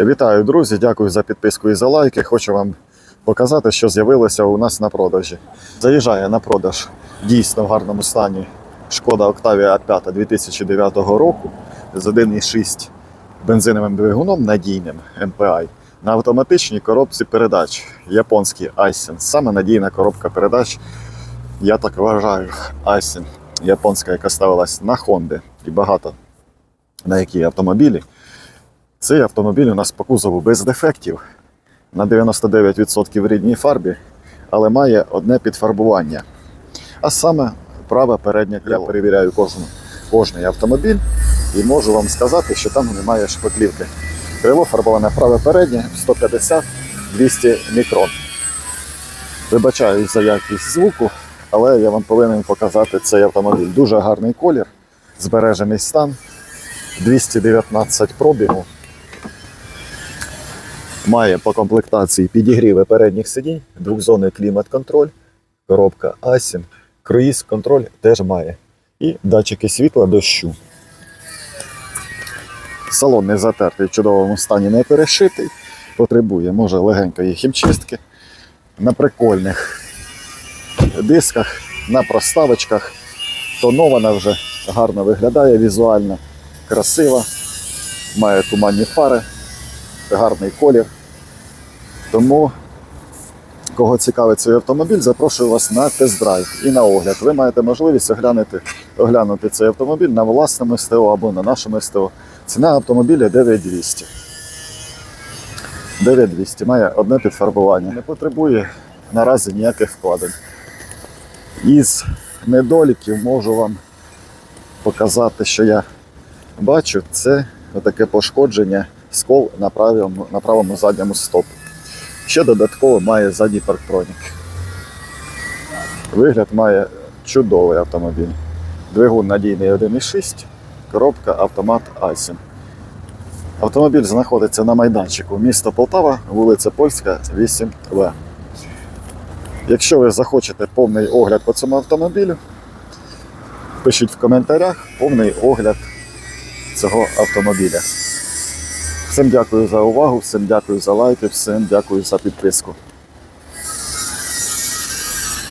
Вітаю, друзі! Дякую за підписку і за лайки. Хочу вам показати, що з'явилося у нас на продажі. Заїжджає на продаж дійсно в гарному стані шкода Octavia A5 2009 року з 1,6 бензиновим двигуном надійним MPI на автоматичній коробці передач. Японський Aisin. Саме надійна коробка передач. Я так вважаю, Aisin японська, яка ставилась на Honda і багато на які автомобілі. Цей автомобіль у нас по кузову без дефектів на 99% в рідній фарбі, але має одне підфарбування. А саме праве переднє крило. Я перевіряю кожну, кожний автомобіль і можу вам сказати, що там немає шпаклівки. Крило фарбоване праве переднє 150-200 мікрон. Вибачаюсь за якість звуку, але я вам повинен показати цей автомобіль. Дуже гарний колір, збережений стан, 219 пробігу. Має по комплектації підігріви передніх сидінь, двохзонний клімат-контроль, коробка ASIN, круїз-контроль теж має. І датчики світла дощу. Салон не затертий, в чудовому стані не перешитий. Потребує, може, легенької хімчистки. На прикольних дисках, на проставочках. Тонована вже гарно виглядає візуально, красива, має туманні фари, гарний колір. Тому, кого цікавить цей автомобіль, запрошую вас на тест-драйв і на огляд. Ви маєте можливість оглянути, оглянути цей автомобіль на власному СТО або на нашому СТО. Ціна автомобіля 9200. 9200 має одне підфарбування. Не потребує наразі ніяких вкладень. Із недоліків можу вам показати, що я бачу, це таке пошкодження скол на правому, на правому задньому стопу. Ще додатково має задній парктронік. Вигляд має чудовий автомобіль. Двигун надійний 1,6, коробка автомат Aisin. Автомобіль знаходиться на майданчику місто Полтава, вулиця Польська, 8В. Якщо ви захочете повний огляд по цьому автомобілю, пишіть в коментарях повний огляд цього автомобіля. Всім дякую за увагу, всім дякую за лайки, всім дякую за підписку.